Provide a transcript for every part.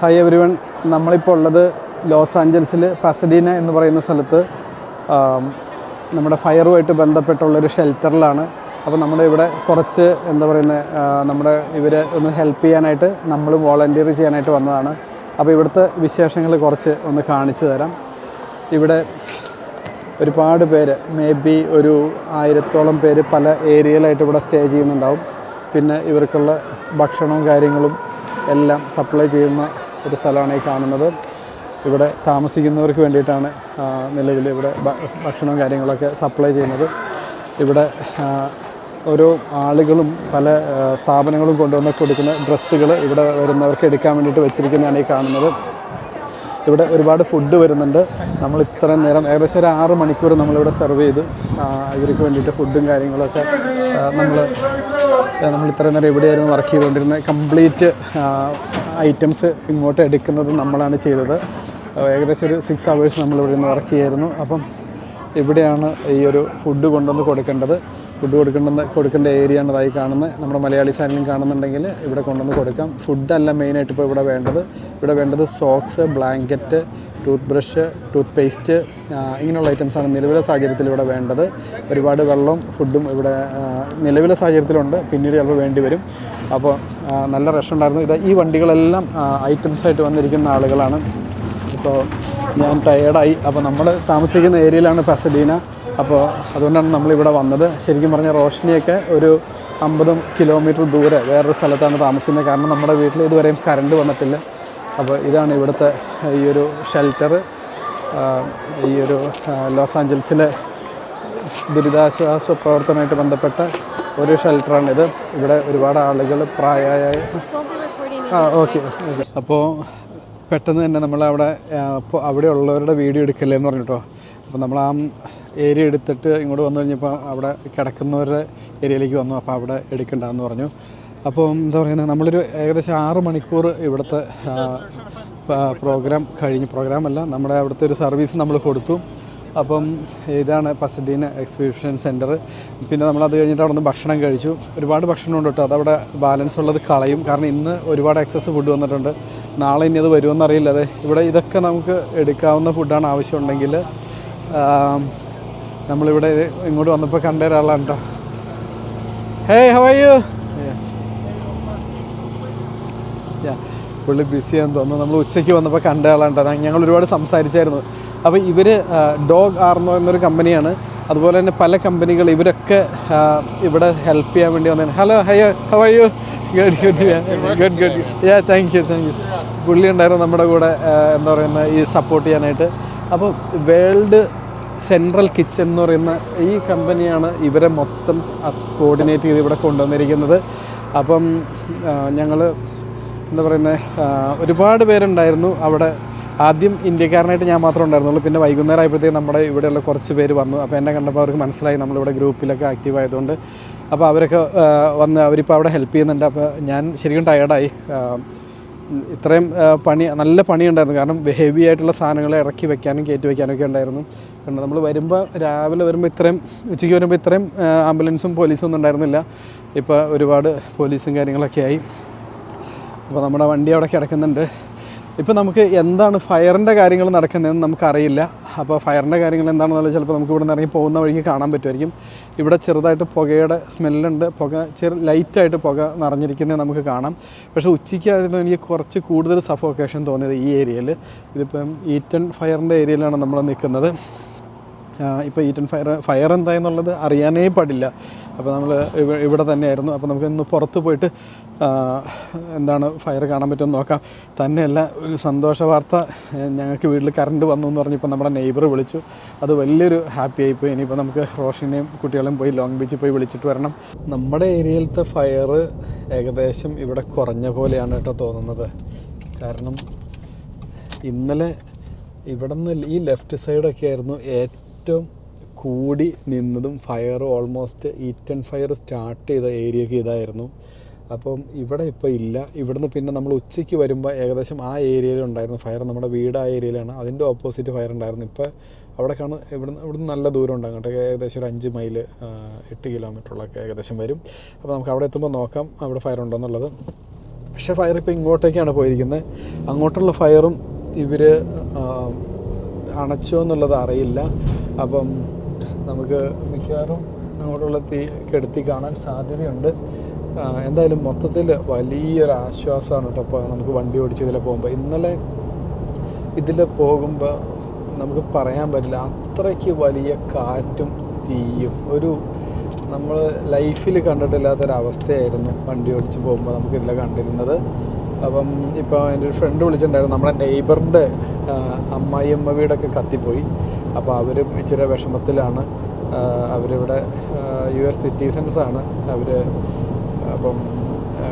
Hi every one നമ്മളിപ്പോൾ ഉള്ളത് loss ആഞ്ചൽസിൽ പസഡീന എന്ന് പറയുന്ന സ്ഥലത്ത്. നമ്മുടെ ഫയറുമായിട്ട് ബന്ധപ്പെട്ടുള്ളൊരു ഷെൽട്ടറിലാണ്. അപ്പോൾ നമ്മുടെ ഇവിടെ കുറച്ച് എന്താ പറയുന്നത് നമ്മുടെ ഇവരെ ഒന്ന് ഹെൽപ്പ് ചെയ്യാനായിട്ട് നമ്മൾ വോളണ്ടിയർ ചെയ്യാനായിട്ട് വന്നതാണ്. അപ്പോൾ ഇവിടുത്തെ വിശേഷങ്ങൾ കുറച്ച് ഒന്ന് കാണിച്ചു തരാം. ഇവിടെ ഒരുപാട് പേര് മേ ബി ഒരു ആയിരത്തോളം പേര് പല ഏരിയയിലായിട്ട് ഇവിടെ സ്റ്റേ ചെയ്യുന്നുണ്ടാവും. പിന്നെ ഇവർക്കുള്ള ഭക്ഷണവും കാര്യങ്ങളും എല്ലാം സപ്ലൈ ചെയ്യുന്ന ഒരു സ്ഥലമാണ് ഈ കാണുന്നത്. ഇവിടെ താമസിക്കുന്നവർക്ക് വേണ്ടിയിട്ടാണ് നിലവിൽ ഇവിടെ ഭക്ഷണവും കാര്യങ്ങളൊക്കെ സപ്ലൈ ചെയ്യുന്നത്. ഇവിടെ ഓരോ ആളുകളും പല സ്ഥാപനങ്ങളും കൊണ്ടുവന്ന് കൊടുക്കുന്ന ഡ്രസ്സുകൾ ഇവിടെ വരുന്നവർക്ക് എടുക്കാൻ വേണ്ടിയിട്ട് വെച്ചിരിക്കുന്നതാണ് ഈ കാണുന്നത്. ഇവിടെ ഒരുപാട് ഫുഡ് വരുന്നുണ്ട്. നമ്മൾ ഇത്രയും നേരം ഏകദേശം ഒരു ആറ് മണിക്കൂർ നമ്മളിവിടെ സെർവ് ചെയ്ത്. ഇവർക്ക് വേണ്ടിയിട്ട് ഫുഡും കാര്യങ്ങളൊക്കെ നമ്മൾ നമ്മൾ ഇത്രയും നേരം ഇവിടെയായിരുന്നു വർക്ക് ചെയ്തുകൊണ്ടിരുന്നത്? കംപ്ലീറ്റ് ഐറ്റംസ് ഇങ്ങോട്ട് എടുക്കുന്നത് നമ്മളാണ് ചെയ്തത്. ഏകദേശം ഒരു സിക്സ് അവേഴ്സ് നമ്മളിവിടെ നിന്ന് വർക്ക് ചെയ്യായിരുന്നു. അപ്പം ഇവിടെയാണ് ഈ ഒരു ഫുഡ് കൊണ്ടുവന്ന് കൊടുക്കേണ്ടത്. ഫുഡ് കൊടുക്കേണ്ട കൊടുക്കേണ്ട ഏരിയ ആണ് കാണുന്നത്. നമ്മുടെ മലയാളി ആരെങ്കിലും കാണുന്നുണ്ടെങ്കിൽ ഇവിടെ കൊണ്ടുവന്ന് കൊടുക്കാം. ഫുഡല്ല മെയിനായിട്ട് ഇപ്പോൾ ഇവിടെ വേണ്ടത്. ഇവിടെ വേണ്ടത് socks blanket tooth brush tooth paste ഇങ്ങനെയുള്ള ഐറ്റംസാണ് നിലവിലെ സാഹചര്യത്തിൽ ഇവിടെ വേണ്ടത്. ഒരുപാട് വെള്ളവും ഫുഡും ഇവിടെ നിലവിലെ സാഹചര്യത്തിലുണ്ട്. പിന്നീട് ചിലപ്പോൾ വേണ്ടി വരും. അപ്പോൾ നല്ല റഷ് ഉണ്ടായിരുന്നു. ഇത് ഈ വണ്ടികളെല്ലാം ഐറ്റംസായിട്ട് വന്നിരിക്കുന്ന ആളുകളാണ്. ഇപ്പോൾ ഞാൻ ടയേർഡായി അപ്പോൾ നമ്മൾ താമസിക്കുന്ന ഏരിയയിലാണ് പസഡീന അപ്പോൾ അതുകൊണ്ടാണ് നമ്മളിവിടെ വന്നത്. ശരിക്കും പറഞ്ഞാൽ റോഷനിയൊക്കെ ഒരു അമ്പതും കിലോമീറ്റർ ദൂരെ വേറൊരു സ്ഥലത്താണ് താമസിക്കുന്നത്. കാരണം നമ്മുടെ വീട്ടിൽ ഇതുവരെയും കറണ്ട് വന്നിട്ടില്ല. അപ്പോൾ ഇതാണ് ഇവിടുത്തെ ഈ ഒരു ഷെൽട്ടർ ഈ ഒരു ലോസ് ആഞ്ചൽസിലെ ദുരിതാശ്വാസ പ്രവർത്തനമായിട്ട് ബന്ധപ്പെട്ട ഒരു ഷെൽട്ടറാണിത്. ഇവിടെ ഒരുപാട് ആളുകൾ പ്രായമായ ആ ഓക്കെ ഓക്കെ. അപ്പോൾ പെട്ടെന്ന് തന്നെ നമ്മളവിടെ അവിടെ ഉള്ളവരുടെ വീഡിയോ എടുക്കല്ലേ എന്ന് പറഞ്ഞിട്ടോ? അപ്പോൾ നമ്മൾ ആ ഏരിയ എടുത്തിട്ട് ഇങ്ങോട്ട് വന്നു കഴിഞ്ഞപ്പോൾ അവിടെ കിടക്കുന്നവരുടെ ഏരിയയിലേക്ക് വന്നു. അപ്പോൾ അവിടെ എടുക്കണ്ടെന്ന് പറഞ്ഞു. അപ്പോൾ എന്താ പറയുന്നത്? നമ്മളൊരു ഏകദേശം ആറ് മണിക്കൂർ ഇവിടുത്തെ പ്രോഗ്രാം കഴിഞ്ഞ്. പ്രോഗ്രാം അല്ല നമ്മുടെ അവിടുത്തെ ഒരു സർവീസ് നമ്മൾ കൊടുത്തു. അപ്പം ഇതാണ് പസഡീന എക്സിബിഷൻ സെന്റർ പിന്നെ നമ്മൾ അത് കഴിഞ്ഞിട്ട് അവിടെ നിന്ന് ഭക്ഷണം കഴിച്ചു. ഒരുപാട് ഭക്ഷണം ഉണ്ട് കേട്ടോ. അതവിടെ ബാലൻസ് ഉള്ളത് കളയും. കാരണം ഇന്ന് ഒരുപാട് എക്സസ് ഫുഡ് വന്നിട്ടുണ്ട്. നാളെ ഇനി അത് വരുമെന്നറിയില്ല. അതെ ഇവിടെ ഇതൊക്കെ നമുക്ക് എടുക്കാവുന്ന ഫുഡാണ് ആവശ്യമുണ്ടെങ്കിൽ നമ്മളിവിടെ ഇങ്ങോട്ട് വന്നപ്പോൾ കണ്ട ഒരാളാണ് കേട്ടോ ഹേ ഹൗ ആർ യു പുള്ളി ബിസിയാന്ന് തോന്നുന്നു. നമ്മൾ ഉച്ചയ്ക്ക് വന്നപ്പോൾ കണ്ട ആളാണ് കേട്ടോ ഞങ്ങൾ ഒരുപാട് സംസാരിച്ചായിരുന്നു. അപ്പോൾ ഇവർ ഡോഗ് ആർന്നോ എന്നൊരു കമ്പനിയാണ് അതുപോലെ തന്നെ പല കമ്പനികൾ ഇവരൊക്കെ ഇവിടെ ഹെൽപ്പ് ചെയ്യാൻ വേണ്ടി വന്നതാണ് hello hiya how are you good good good good yeah thank you thank you പുള്ളി ഉണ്ടായിരുന്നു നമ്മുടെ കൂടെ എന്താ പറയുന്ന ഈ സപ്പോർട്ട് ചെയ്യാനായിട്ട്. അപ്പോൾ വേൾഡ് സെൻട്രൽ കിച്ചൺ എന്ന് പറയുന്ന ഈ കമ്പനിയാണ് ഇവരെ മൊത്തം കോർഡിനേറ്റ് ചെയ്ത് ഇവിടെ കൊണ്ടുവന്നിരിക്കുന്നത്. അപ്പം ഞങ്ങൾ എന്താ പറയുന്നത് ഒരുപാട് പേരുണ്ടായിരുന്നു അവിടെ. ആദ്യം ഇന്ത്യക്കാരനായിട്ട് ഞാൻ മാത്രമേ ഉണ്ടായിരുന്നുള്ളൂ. പിന്നെ വൈകുന്നേരം ആയപ്പോഴത്തേക്ക് നമ്മുടെ ഇവിടെയുള്ള കുറച്ച് പേര് വന്നു. അപ്പോൾ എന്നെ കണ്ടപ്പോൾ അവർക്ക് മനസ്സിലായി നമ്മളിവിടെ ഗ്രൂപ്പിലൊക്കെ ആക്റ്റീവ് ആയതുകൊണ്ട്. അപ്പോൾ അവരൊക്കെ വന്ന് അവരിപ്പോൾ അവിടെ ഹെൽപ്പ് ചെയ്യുന്നുണ്ട്. അപ്പോൾ ഞാൻ ശരിക്കും ടയേർഡായി ഇത്രയും പണി നല്ല പണിയുണ്ടായിരുന്നു. കാരണം ഹെവി ആയിട്ടുള്ള സാധനങ്ങൾ ഇറക്കി വെക്കാനും കയറ്റി വെക്കാനും ഒക്കെ ഉണ്ടായിരുന്നു. കാരണം നമ്മൾ വരുമ്പോൾ രാവിലെ വരുമ്പോൾ ഇത്രയും ഉച്ചയ്ക്ക് വരുമ്പോൾ ഇത്രയും ആംബുലൻസും പോലീസും ഒന്നും ഉണ്ടായിരുന്നില്ല. ഇപ്പോൾ ഒരുപാട് പോലീസും കാര്യങ്ങളൊക്കെ ആയി. അപ്പോൾ നമ്മുടെ വണ്ടി അവിടെ കിടക്കുന്നുണ്ട്. ഇപ്പോൾ നമുക്ക് എന്താണ് ഫയറിന്റെ കാര്യങ്ങൾ നടക്കുന്നതെന്ന് നമുക്കറിയില്ല. അപ്പോൾ ഫയറിന്റെ കാര്യങ്ങൾ എന്താണെന്നുള്ളത് ചിലപ്പോൾ നമുക്ക് ഇവിടെ നിന്ന് ഇറങ്ങി പോകുന്ന വഴിക്ക് കാണാൻ പറ്റുമായിരിക്കും. ഇവിടെ ചെറുതായിട്ട് പുകയുടെ സ്മെല്ലുണ്ട്. പുക ചെറു ലൈറ്റായിട്ട് പുക നിറഞ്ഞിരിക്കുന്നത് നമുക്ക് കാണാം. പക്ഷേ ഉച്ചയ്ക്കായിരുന്നു എനിക്ക് കുറച്ച് കൂടുതൽ സഫോക്കേഷൻ തോന്നിയത് ഈ ഏരിയയിൽ. ഇതിപ്പം ഈറ്റൺ ഫയറിന്റെ ഏരിയയിലാണ് നമ്മൾ നിൽക്കുന്നത്. ഇപ്പോൾ ഈറ്റൻ ഫയർ ഫയർ എന്തായെന്നുള്ളത് അറിയാനേ പാടില്ല. അപ്പോൾ നമ്മൾ ഇവിടെ തന്നെയായിരുന്നു. അപ്പോൾ നമുക്ക് ഇന്ന് പുറത്ത് പോയിട്ട് എന്താണ് ഫയർ കാണാൻ പറ്റുമെന്ന് നോക്കാം. തന്നെയല്ല ഒരു സന്തോഷ വാർത്ത. ഞങ്ങൾക്ക് വീട്ടിൽ കറണ്ട് വന്നു എന്ന് പറഞ്ഞപ്പോൾ നമ്മുടെ നെയ്ബർ വിളിച്ചു. അത് വലിയൊരു ഹാപ്പി ആയിപ്പോയി ഇനിയിപ്പോൾ നമുക്ക് റോഷനെയും കുട്ടികളെയും പോയി ലോങ് ബീച്ചിൽ പോയി വിളിച്ചിട്ട് വരണം. നമ്മുടെ ഏരിയയിലത്തെ ഫയർ ഏകദേശം ഇവിടെ കുറഞ്ഞ പോലെയാണ് കേട്ടോ തോന്നുന്നത്. കാരണം ഇന്നലെ ഇവിടെ നിന്ന് ഈ ലെഫ്റ്റ് സൈഡൊക്കെ ആയിരുന്നു ഏറ്റവും കൂടി നിന്നതും fire almost eaten fire start ചെയ്ത ഏരിയയൊക്കെ ഇതായിരുന്നു. അപ്പം ഇവിടെ ഇപ്പോൾ ഇല്ല. ഇവിടുന്ന് പിന്നെ നമ്മൾ ഉച്ചയ്ക്ക് വരുമ്പോൾ ഏകദേശം ആ ഏരിയയിലുണ്ടായിരുന്നു ഫയർ നമ്മുടെ വീട് ആ ഏരിയയിലാണ് അതിന്റെ ഓപ്പോസിറ്റ് ഫയർ ഉണ്ടായിരുന്നു. ഇപ്പോൾ അവിടെ കാണും ഇവിടുന്ന് ഇവിടുന്ന് നല്ല ദൂരം ഉണ്ട് അങ്ങോട്ട്. ഏകദേശം ഒരു അഞ്ച് മൈൽ എട്ട് കിലോമീറ്ററുള്ളൊക്കെ ഏകദേശം വരും. അപ്പോൾ നമുക്ക് അവിടെ എത്തുമ്പോൾ നോക്കാം അവിടെ ഫയർ ഉണ്ടോ എന്നുള്ളത്. പക്ഷേ ഫയർ ഇപ്പോൾ ഇങ്ങോട്ടേക്കാണ് പോയിരിക്കുന്നത് അങ്ങോട്ടുള്ള ഫയറും ഇവർ അണച്ചോ എന്നുള്ളത് അറിയില്ല. അപ്പം നമുക്ക് മിക്കവാറും അങ്ങോട്ടുള്ള തീ കെടുത്തി കാണാൻ സാധ്യതയുണ്ട്. എന്തായാലും മൊത്തത്തിൽ വലിയൊരു ആശ്വാസമാണ് കേട്ടോ അപ്പോൾ നമുക്ക് വണ്ടി ഓടിച്ച് ഇതിൽ പോകുമ്പോൾ. ഇന്നലെ ഇതിൽ പോകുമ്പോൾ നമുക്ക് പറയാൻ പറ്റില്ല. അത്രയ്ക്ക് വലിയ കാറ്റും തീയും. ഒരു നമ്മൾ ലൈഫിൽ കണ്ടിട്ടില്ലാത്തൊരവസ്ഥയായിരുന്നു വണ്ടി ഓടിച്ച് പോകുമ്പോൾ നമുക്ക് ഇതിൽ കണ്ടിരുന്നത്. അപ്പം ഇപ്പോൾ എന്റെ ഒരു ഫ്രണ്ട് വിളിച്ചിട്ടുണ്ടായിരുന്നു. നമ്മുടെ നെയ്ബറിന്റെ അമ്മായിയമ്മ വീടൊക്കെ കത്തിപ്പോയി. അപ്പോൾ അവരും ഇച്ചിരി വിഷമത്തിലാണ്. അവരിവിടെ യു എസ് സിറ്റിസൺസ് ആണ്. അവർ അപ്പം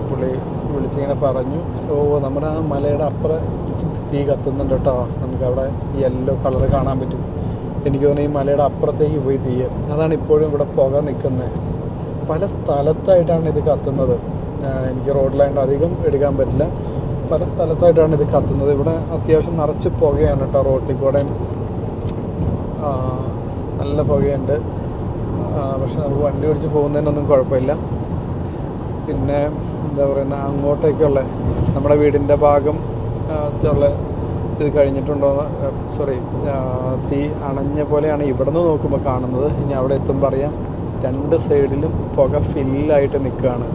പുള്ളി വിളിച്ചിങ്ങനെ പറഞ്ഞു ഓ നമ്മുടെ ആ മലയുടെ അപ്പുറ തീ കത്തുന്നുണ്ട് കേട്ടോ. നമുക്കവിടെ യെല്ലോ കളർ കാണാൻ പറ്റും. എനിക്ക് തോന്നുന്നു ഈ മലയുടെ അപ്പുറത്തേക്ക് പോയി തീയ്യ അതാണ് ഇപ്പോഴും ഇവിടെ പുക നിൽക്കുന്നത്. പല സ്ഥലത്തായിട്ടാണ് ഇത് കത്തുന്നത്. എനിക്ക് റോഡിലായിട്ട് അധികം എടുക്കാൻ പറ്റില്ല. പല സ്ഥലത്തായിട്ടാണ് ഇത് കത്തുന്നത്. ഇവിടെ അത്യാവശ്യം നിറച്ച് പുകയാണ് കേട്ടോ റോട്ടിൽ കൂടെ. നല്ല പുകയുണ്ട്. പക്ഷെ നമുക്ക് വണ്ടി ഓടിച്ച് പോകുന്നതിനൊന്നും കുഴപ്പമില്ല. പിന്നെ എന്താ പറയുന്ന അങ്ങോട്ടേക്കുള്ള നമ്മുടെ വീടിന്റെ ഭാഗം ഉള്ള ഇത് കഴിഞ്ഞിട്ടുണ്ടോ സോറി തീ അണഞ്ഞ പോലെയാണ് ഇവിടെ നിന്ന് നോക്കുമ്പോൾ കാണുന്നത്. ഇനി അവിടെ എത്തുമ്പോൾ അറിയാം. രണ്ട് സൈഡിലും പുക ഫില്ലായിട്ട് നിൽക്കുകയാണ്.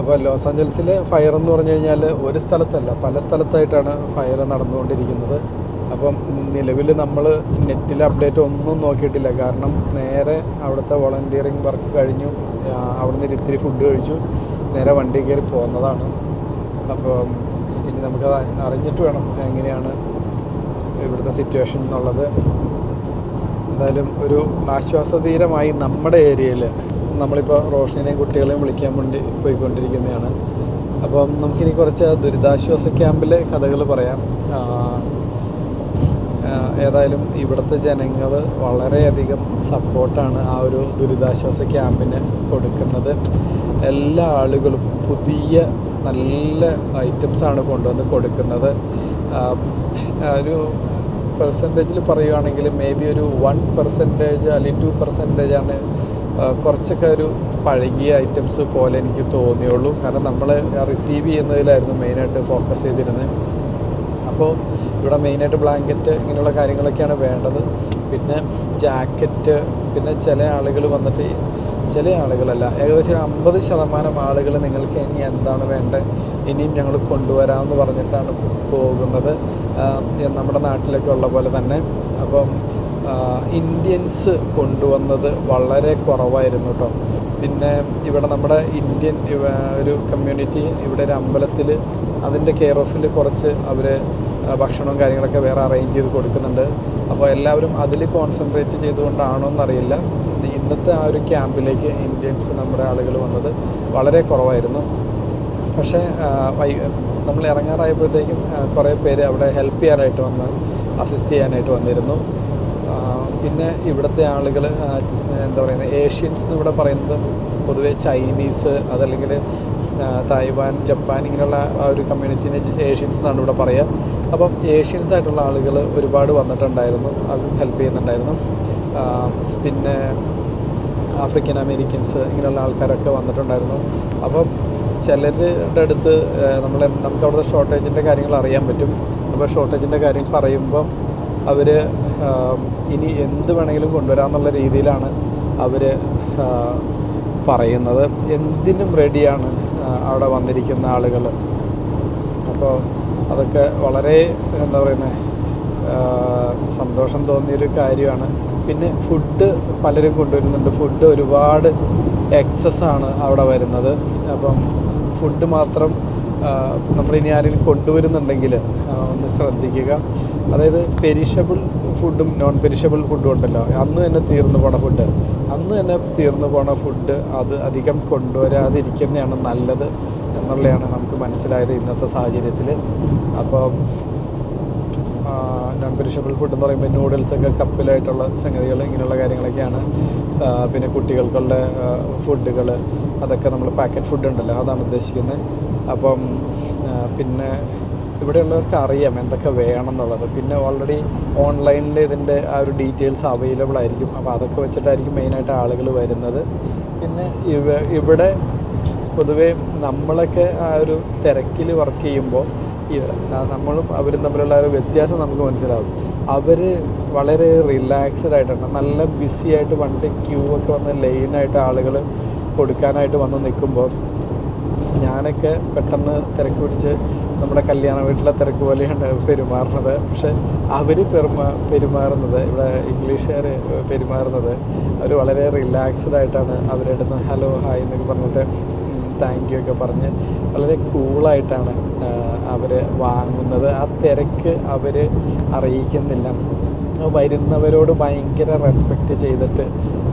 അപ്പോൾ ലോസ് ആഞ്ചൽസിലെ ഫയർ എന്ന് പറഞ്ഞു കഴിഞ്ഞാൽ ഒരു സ്ഥലത്തല്ല പല സ്ഥലത്തായിട്ടാണ് ഫയർ നടന്നുകൊണ്ടിരിക്കുന്നത്. അപ്പം നിലവിൽ നമ്മൾ നെറ്റിൽ അപ്ഡേറ്റ് ഒന്നും നോക്കിയിട്ടില്ല. കാരണം നേരെ അവിടുത്തെ വോളണ്ടിയറിങ് വർക്ക് കഴിഞ്ഞു. അവിടുന്ന് ഇത്തിരി ഫുഡ് കഴിച്ചു. നേരെ വണ്ടി കയറി പോകുന്നതാണ് അപ്പോൾ ഇനി നമുക്കത് അറിഞ്ഞിട്ട് വേണം എങ്ങനെയാണ് ഇവിടുത്തെ സിറ്റുവേഷൻ എന്നുള്ളത്. എന്തായാലും ഒരു ആശ്വാസതീരമായി നമ്മുടെ ഏരിയയിൽ നമ്മളിപ്പോൾ റോഷനെയും കുട്ടികളെയും വിളിക്കാൻ വേണ്ടി പോയിക്കൊണ്ടിരിക്കുന്നതാണ്. അപ്പം നമുക്കിനി കുറച്ച് ദുരിതാശ്വാസ ക്യാമ്പിലെ കഥകൾ പറയാം. ഏതായാലും ഇവിടുത്തെ ജനങ്ങൾ വളരെയധികം സപ്പോർട്ടാണ് ആ ഒരു ദുരിതാശ്വാസ ക്യാമ്പിന് കൊടുക്കുന്നത്. എല്ലാ ആളുകളും പുതിയ നല്ല ഐറ്റംസാണ് കൊണ്ടുവന്ന് കൊടുക്കുന്നത്. ഒരു പെർസെന്റേജിൽ പറയുകയാണെങ്കിൽ മേ ബി ഒരു വൺ പെർസെന്റേജ് അല്ലെങ്കിൽ ടു പെർസെന്റേജാണ് കുറച്ചൊക്കെ ഒരു പഴകിയ ഐറ്റംസ് പോലെ എനിക്ക് തോന്നിയുള്ളൂ. കാരണം നമ്മൾ റിസീവ് ചെയ്യുന്നതിലായിരുന്നു മെയിനായിട്ട് ഫോക്കസ് ചെയ്തിരുന്നത് അപ്പോൾ ഇവിടെ മെയിനായിട്ട് ബ്ലാങ്കറ്റ് ഇങ്ങനെയുള്ള കാര്യങ്ങളൊക്കെയാണ് വേണ്ടത്. പിന്നെ ജാക്കറ്റ് പിന്നെ ചില ആളുകൾ വന്നിട്ട് ചില ആളുകളല്ല ഏകദേശം ഒരു അമ്പത് ശതമാനം ആളുകൾ നിങ്ങൾക്ക് ഇനി എന്താണ് വേണ്ടത്? ഇനിയും ഞങ്ങൾ കൊണ്ടുവരാമെന്ന് പറഞ്ഞിട്ടാണ് പോകുന്നത്. നമ്മുടെ നാട്ടിലൊക്കെ ഉള്ള പോലെ തന്നെ. അപ്പം ഇന്ത്യൻസ് കൊണ്ടുവന്നത് വളരെ കുറവായിരുന്നു കേട്ടോ പിന്നെ ഇവിടെ നമ്മുടെ ഇന്ത്യൻ ഒരു കമ്മ്യൂണിറ്റി ഇവിടെ ഒരു അമ്പലത്തിൽ അതിന്റെ കെയർ ഓഫിൽ കുറച്ച് അവർ ഭക്ഷണവും കാര്യങ്ങളൊക്കെ വേറെ അറേഞ്ച് ചെയ്ത് കൊടുക്കുന്നുണ്ട്. അപ്പോൾ എല്ലാവരും അതിൽ കോൺസെൻട്രേറ്റ് ചെയ്തുകൊണ്ടാണോ എന്നറിയില്ല. ഇന്നത്തെ ആ ഒരു ക്യാമ്പിലേക്ക് ഇന്ത്യൻസ് നമ്മുടെ ആളുകൾ വന്നത് വളരെ കുറവായിരുന്നു. പക്ഷേ നമ്മൾ ഇറങ്ങാറായപ്പോഴത്തേക്കും കുറേ പേര് അവിടെ ഹെൽപ്പ് ചെയ്യാനായിട്ട് വന്ന് അസിസ്റ്റ് ചെയ്യാനായിട്ട് വന്നിരുന്നു. പിന്നെ ഇവിടുത്തെ ആളുകൾ എന്താ പറയുന്നത് ഏഷ്യൻസ് എന്ന് ഇവിടെ പറയുന്നത് പൊതുവേ ചൈനീസ് അതല്ലെങ്കിൽ തായ്വാൻ ജപ്പാൻ ഇങ്ങനെയുള്ള ആ ഒരു കമ്മ്യൂണിറ്റിനെ ഏഷ്യൻസ് എന്നാണ് ഇവിടെ പറയുക അപ്പം ഏഷ്യൻസ് ആയിട്ടുള്ള ആളുകൾ ഒരുപാട് വന്നിട്ടുണ്ടായിരുന്നു ഹെൽപ്പ് ചെയ്യുന്നുണ്ടായിരുന്നു. പിന്നെ ആഫ്രിക്കൻ അമേരിക്കൻസ് ഇങ്ങനെയുള്ള ആൾക്കാരൊക്കെ വന്നിട്ടുണ്ടായിരുന്നു. അപ്പം ചിലരുടെ അടുത്ത് നമ്മൾ നമുക്ക് അവിടുത്തെ ഷോർട്ടേജിന്റെ കാര്യങ്ങൾ അറിയാൻ പറ്റും. അപ്പോൾ ഷോർട്ടേജിന്റെ കാര്യം പറയുമ്പം അവർ ഇനി എന്ത് വേണമെങ്കിലും കൊണ്ടുവരാമെന്നുള്ള രീതിയിലാണ് അവർ പറയുന്നത്. എന്തിനും റെഡിയാണ് അവിടെ വന്നിരിക്കുന്ന ആളുകൾ അപ്പോൾ അതൊക്കെ വളരെ എന്താ പറയുന്നത് സന്തോഷം തോന്നിയൊരു കാര്യമാണ്. പിന്നെ ഫുഡ് പലരും കൊണ്ടുവരുന്നുണ്ട്. ഫുഡ് ഒരുപാട് എക്സസ് ആണ് അവിടെ വരുന്നത്. അപ്പം ഫുഡ് മാത്രം നമ്മളിനി ആരെങ്കിലും കൊണ്ടുവരുന്നുണ്ടെങ്കിൽ ഒന്ന് ശ്രദ്ധിക്കുക. അതായത് പെരിഷബിൾ ഫുഡും നോൺ പെരിഷബിൾ ഫുഡും ഉണ്ടല്ലോ. അന്ന് തന്നെ തീർന്നു പോണ ഫുഡ്. അന്ന് തന്നെ തീർന്നു പോണ ഫുഡ് അത് അധികം കൊണ്ടുവരാതിരിക്കുന്നതാണ് നല്ലത് എന്നുള്ളതാണ് നമുക്ക് മനസ്സിലായത് ഇന്നത്തെ സാഹചര്യത്തിൽ അപ്പോൾ നോൺ പെരിഷബിൾ ഫുഡ് എന്ന് പറയുമ്പോൾ നൂഡിൽസൊക്കെ കപ്പിലായിട്ടുള്ള സംഗതികൾ ഇങ്ങനെയുള്ള കാര്യങ്ങളൊക്കെയാണ്. പിന്നെ കുട്ടികൾക്കുള്ള ഫുഡുകൾ അതൊക്കെ നമ്മൾ പാക്കറ്റ് ഫുഡ് ഉണ്ടല്ലോ അതാണ് ഉദ്ദേശിക്കുന്നത് അപ്പം പിന്നെ ഇവിടെയുള്ളവർക്ക് അറിയാം എന്തൊക്കെ വേണം എന്നുള്ളത് പിന്നെ ഓൾറെഡി ഓൺലൈനിൽ ഇതിന്റെ ആ ഒരു ഡീറ്റെയിൽസ് അവൈലബിൾ ആയിരിക്കും. അപ്പോൾ അതൊക്കെ വെച്ചിട്ടായിരിക്കും മെയിനായിട്ട് ആളുകൾ വരുന്നത്. പിന്നെ ഇവ ഇവിടെ പൊതുവേ നമ്മളൊക്കെ ആ ഒരു തിരക്കിൽ വർക്ക് ചെയ്യുമ്പോൾ നമ്മളും അവരും തമ്മിലുള്ള ഒരു വ്യത്യാസം നമുക്ക് മനസ്സിലാവും. അവർ വളരെ റിലാക്സ്ഡ് ആയിട്ടാണ് നല്ല ബിസി ആയിട്ട് വണ്ടി ക്യൂ ഒക്കെ വന്ന് ലൈനായിട്ട് ആളുകൾ കൊടുക്കാനായിട്ട് വന്ന് നിൽക്കുമ്പോൾ ഞാനൊക്കെ പെട്ടെന്ന് തിരക്ക് പിടിച്ച് നമ്മുടെ കല്യാണ വീട്ടിലെ തിരക്ക് പോലെയാണ് പെരുമാറുന്നത്. പക്ഷേ അവർ പെരുമാ പെരുമാറുന്നത് ഇവിടെ ഇംഗ്ലീഷുകാർ പെരുമാറുന്നത് അവർ വളരെ റിലാക്സ്ഡ് ആയിട്ടാണ് അവരുടെ ഹലോ ഹായ് എന്നൊക്കെ പറഞ്ഞിട്ട് താങ്ക് യു ഒക്കെ പറഞ്ഞ് വളരെ കൂളായിട്ടാണ് അവർ വാങ്ങുന്നത്. ആ തിരക്ക് അവർ അറിയിക്കുന്നില്ല. വരുന്നവരോട് ഭയങ്കര റെസ്പെക്റ്റ് ചെയ്തിട്ട്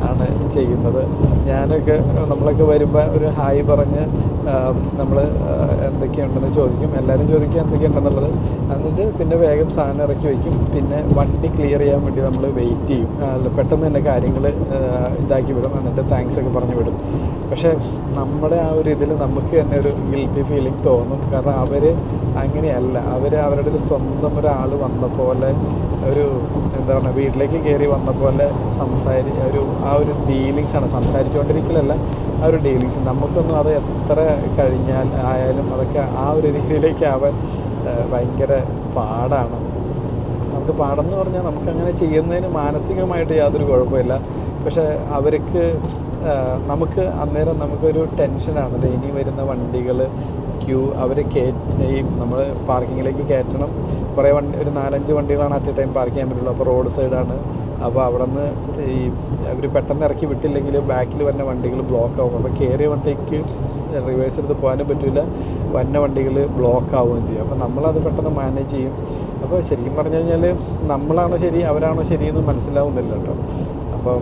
ആണ് ചെയ്യുന്നത്. ഞാനൊക്കെ നമ്മളൊക്കെ വരുമ്പോൾ ഒരു ഹായ് പറഞ്ഞ് നമ്മൾ എന്തൊക്കെയുണ്ടെന്ന് ചോദിക്കും. എല്ലാവരും ചോദിക്കുക എന്തൊക്കെയുണ്ടെന്നുള്ളത്. എന്നിട്ട് പിന്നെ വേഗം സാധനം ഇറക്കി വയ്ക്കും. പിന്നെ വണ്ടി ക്ലിയർ ചെയ്യാൻ വേണ്ടി നമ്മൾ വെയിറ്റ് ചെയ്യും. പെട്ടെന്ന് തന്നെ കാര്യങ്ങൾ ഇതാക്കി വിടും. എന്നിട്ട് താങ്ക്സ് ഒക്കെ പറഞ്ഞു വിടും. പക്ഷേ നമ്മുടെ ആ ഒരു ഇതിൽ നമുക്ക് തന്നെ ഒരു ഗിൽറ്റി ഫീലിംഗ് തോന്നും. കാരണം അവർ അങ്ങനെയല്ല. അവർ അവരുടെ ഒരു സ്വന്തം ഒരാൾ വന്ന പോലെ ഒരു എന്താ പറയുക വീട്ടിലേക്ക് കയറി വന്ന പോലെ സംസാരി ഒരു ആ ഒരു ഡീലിങ്സ് ആണ്. സംസാരിച്ചുകൊണ്ടിരിക്കലല്ല ആ ഒരു ഡീലിങ്സ് നമുക്കൊന്നും അത് എത്ര കഴിഞ്ഞാൽ ആയാലും അതൊക്കെ ആ ഒരു രീതിയിലേക്ക് ഏഹ്, ഭയങ്കര പാടാണ്. നമുക്ക് പാടെന്ന് പറഞ്ഞാൽ നമുക്ക് അങ്ങനെ ചെയ്യുന്നതിന് മാനസികമായിട്ട് യാതൊരു കുഴപ്പമില്ല. പക്ഷേ അവർക്ക് നമുക്ക് അന്നേരം നമുക്കൊരു ടെൻഷനാണ്. ഇനി വരുന്ന വണ്ടികൾ ക്യൂ അവർ കയറ്റുകയും നമ്മൾ പാർക്കിങ്ങിലേക്ക് കയറ്റണം. കുറേ വണ്ടി ഒരു നാലഞ്ച് വണ്ടികളാണ് അറ്റ് ടൈം പാർക്ക് ചെയ്യാൻ പറ്റുള്ളൂ. അപ്പോൾ റോഡ് സൈഡാണ് അപ്പോൾ അവിടെ നിന്ന് ഈ അവർ പെട്ടെന്ന് ഇറക്കി വിട്ടില്ലെങ്കിൽ ബാക്കിൽ വരുന്ന വണ്ടികൾ ബ്ലോക്ക് ആവും. അപ്പോൾ കയറിയ വണ്ടിക്ക് റിവേഴ്സ് എടുത്ത് പോകാനും പറ്റില്ല വരുന്ന വണ്ടികൾ ബ്ലോക്ക് ആവുകയും ചെയ്യും. അപ്പോൾ നമ്മളത് പെട്ടെന്ന് മാനേജ് ചെയ്യും. അപ്പോൾ ശരിക്കും പറഞ്ഞു കഴിഞ്ഞാൽ നമ്മളാണോ ശരി അവരാണോ ശരിയെന്ന് മനസ്സിലാവുന്നില്ല കേട്ടോ. അപ്പം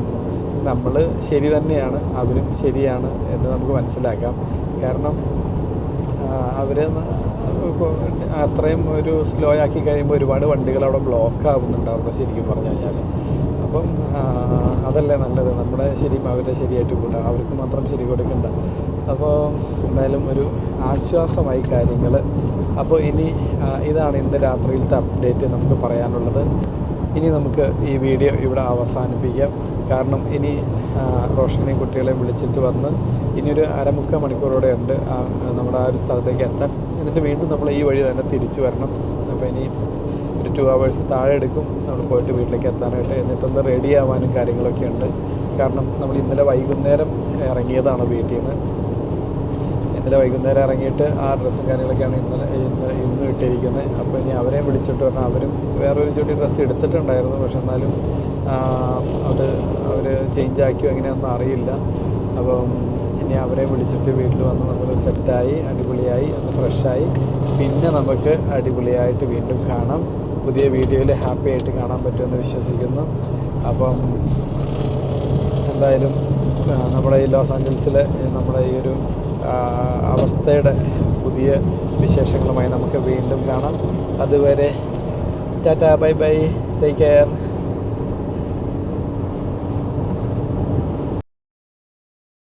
നമ്മൾ ശരി തന്നെയാണ് അവരും ശരിയാണ് എന്ന് നമുക്ക് മനസ്സിലാക്കാം. കാരണം അവർ അത്രയും ഒരു സ്ലോ ആക്കി കഴിയുമ്പോൾ ഒരുപാട് വണ്ടികൾ അവിടെ ബ്ലോക്ക് ആവുന്നുണ്ടായിരുന്നു ശരിക്കും പറഞ്ഞു കഴിഞ്ഞാൽ അപ്പം അതല്ലേ നല്ലത്. നമ്മുടെ ശരിയും അവരുടെ ശരിയായിട്ട് കൂട്ടുക അവർക്ക് മാത്രം ശരി കൊടുക്കണ്ട. അപ്പോൾ എന്തായാലും ഒരു ആശ്വാസമായി കാര്യങ്ങൾ അപ്പോൾ ഇനി ഇതാണ് ഇന്ന് രാത്രിയിലത്തെ അപ്ഡേറ്റ് നമുക്ക് പറയാനുള്ളത്. ഇനി നമുക്ക് ഈ വീഡിയോ ഇവിടെ അവസാനിപ്പിക്കാം. കാരണം ഇനി റോഷനെയും കുട്ടികളെയും വിളിച്ചിട്ട് വന്ന് ഇനിയൊരു അരമുക്കാൽ മണിക്കൂറോടെ ഉണ്ട് നമ്മുടെ ആ ഒരു സ്ഥലത്തേക്ക് എത്താൻ. എന്നിട്ട് വീണ്ടും നമ്മൾ ഈ വഴി തന്നെ തിരിച്ചു വരണം. അപ്പോൾ ഇനി ഒരു ടു അവേഴ്സ് താഴെ എടുക്കും. നമ്മൾ പോയിട്ട് വീട്ടിലേക്ക് എത്താനായിട്ട് എന്നിട്ടൊന്ന് റെഡി ആവാനും കാര്യങ്ങളൊക്കെ ഉണ്ട്. കാരണം നമ്മൾ ഇന്നലെ വൈകുന്നേരം ഇറങ്ങിയതാണ് വീട്ടിൽ നിന്ന്. ഇന്നലെ വൈകുന്നേരം ഇറങ്ങിയിട്ട് ആ ഡ്രസ്സും കാര്യങ്ങളൊക്കെയാണ് ഇന്നലെ ഇന്നലെ ഇന്നും ഇട്ടിരിക്കുന്നത്. അപ്പോൾ ഇനി അവരെയും വിളിച്ചിട്ട് പറഞ്ഞാൽ അവരും വേറൊരു ജോഡി ഡ്രസ്സ് എടുത്തിട്ടുണ്ടായിരുന്നു. പക്ഷെ എന്നാലും അത് അവർ ചേഞ്ച് ആക്കിയോ എങ്ങനെയാണെന്ന് അറിയില്ല. അപ്പം ഇനി അവരെ വിളിച്ചിട്ട് വീട്ടിൽ വന്ന് നമ്മൾ സെറ്റായി അടിപൊളിയായി ഒന്ന് ഫ്രഷായി. പിന്നെ നമുക്ക് അടിപൊളിയായിട്ട് വീണ്ടും കാണാം. പുതിയ വീഡിയോയിൽ ഹാപ്പി ആയിട്ട് കാണാൻ പറ്റുമെന്ന് വിശ്വസിക്കുന്നു. അപ്പം എന്തായാലും നമ്മുടെ ഈ ലോസ് ആഞ്ചൽസിലെ നമ്മുടെ ഈ ഒരു അവസ്ഥയുടെ പുതിയ വിശേഷങ്ങളുമായി നമുക്ക് വീണ്ടും കാണാം. അതുവരെ tata bye bye. Take care.